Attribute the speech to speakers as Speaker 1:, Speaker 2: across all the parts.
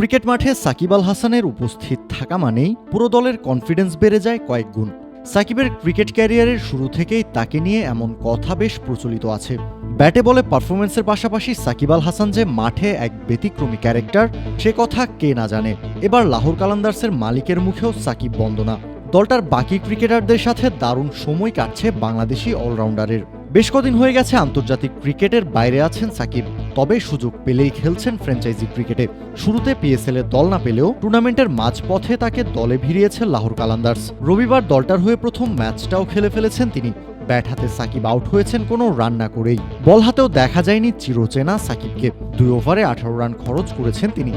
Speaker 1: Cricket মাঠে সাকিব আল হাসানের উপস্থিত থাকা মানেই পুরো দলের কনফিডেন্স বেড়ে যায় কয়েক গুণ। সাকিবের ক্রিকেট ক্যারিয়ারের শুরু থেকেই তাকে নিয়ে এমন কথা বেশ প্রচলিত আছে। ব্যাটে বলে পারফরমেন্সের পাশাপাশি সাকিব আল হাসান যে মাঠে এক ব্যতিক্রমী ক্যারেক্টার, সে কথা কে না জানে। এবার লাহোর কালান্দার্সের মালিকের মুখেও সাকিব বন্দনা। দলটার বাকি ক্রিকেটারদের সাথে দারুণ সময় কাটছে বাংলাদেশি অলরাউন্ডারের বেশ কদিন হয়ে গেছে আন্তর্জাতিক ক্রিকেটের বাইরে আছেন সাকিব। তবে সুযোগ পেলেই খেলছেন ফ্র্যাঞ্চাইজি ক্রিকেটে। শুরুতে পিএসএল এ দল না পেলেও টুর্নামেন্টের মাঝপথে তাকে দলে ভিড়িয়েছে লাহোর কালান্দার্স। রবিবার দলটার হয়ে প্রথম ম্যাচটাও খেলে ফেলেছেন তিনি। ব্যাট হাতে সাকিব আউট হয়েছেন কোনো রান না করেই। বল হাতেও দেখা যায়নি চিরচেনা সাকিবকে। দুই ওভারে আঠারো রান খরচ করেছেন তিনি।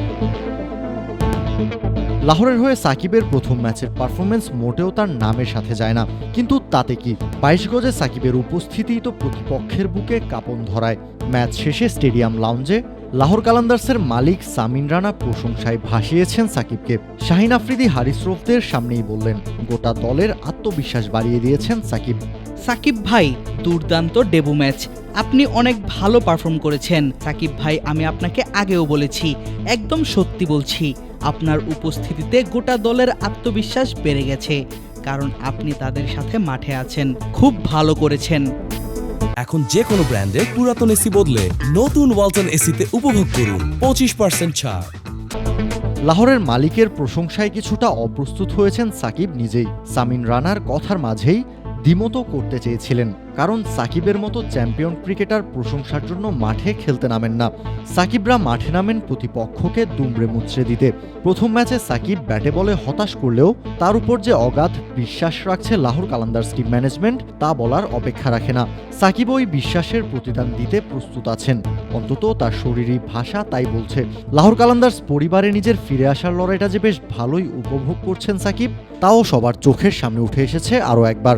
Speaker 1: লাহোরের হয়ে সাকিবের প্রথম ম্যাচের পারফরমেন্স মোটেও তার নামের সাথে যায় না। কিন্তু তাতে কি? বাইশ গজে সাকিবের উপস্থিতিই তো প্রতিপক্ষের বুকে কাঁপন ধরায়। ম্যাচ শেষে স্টেডিয়াম লাউঞ্জে লাহোর কালান্দার্সের মালিক সামিন রানা প্রশংসায় ভাসিয়েছেন সাকিবকে। শাহিন আফ্রিদি, হারিস রফদের সামনেই বললেন, গোটা দলের আত্মবিশ্বাস বাড়িয়ে দিয়েছেন সাকিব।
Speaker 2: সাকিব ভাই, দুর্দান্ত ডেবু ম্যাচ। আপনি অনেক ভালো পারফর্ম করেছেন। সাকিব ভাই, আমি আপনাকে আগেও বলেছি, একদম সত্যি বলছি, আপনার উপস্থিতিতে গোটা দলের আত্মবিশ্বাস বেড়ে গেছে, কারণ আপনি তাদের সাথে মাঠে আছেন, খুব ভালো করেছেন।
Speaker 3: এখন যে কোনো ব্র্যান্ডের পুরাতন এসি বদলে নতুন ওয়ালটন এসিতে উপভোগ করুন পঁচিশ পার্সেন্ট ছাড়।
Speaker 1: লাহোরের মালিকের প্রশংসায় কিছুটা অপ্রস্তুত হয়েছেন সাকিব নিজেই। সামিন রানার কথার মাঝেই দ্বিমত করতে চেয়েছিলেন। কারণ সাকিবের মতো চ্যাম্পিয়ন ক্রিকেটার প্রশংসার জন্য মাঠে খেলতে নামেন না। সাকিবরা মাঠে নামেন প্রতিপক্ষকে দুমড়ে মুচড়ে দিতে। প্রথম ম্যাচে সাকিব ব্যাটে বলে হতাশ করলেও তার উপর যে অগাধ বিশ্বাস রাখছে লাহোর কালান্দার্স টিম ম্যানেজমেন্ট, তা বলার অপেক্ষা রাখে না। সাকিব ওই বিশ্বাসের প্রতিদান দিতে প্রস্তুত আছেন। অন্তত তার শরীরী ভাষা তাই বলছে। লাহোর কালান্দার্স পরিবারে নিজের ফিরে আসার লড়াইটা যে বেশ ভালোই উপভোগ করছেন সাকিব, তাও সবার চোখের সামনে উঠে এসেছে আরও একবার।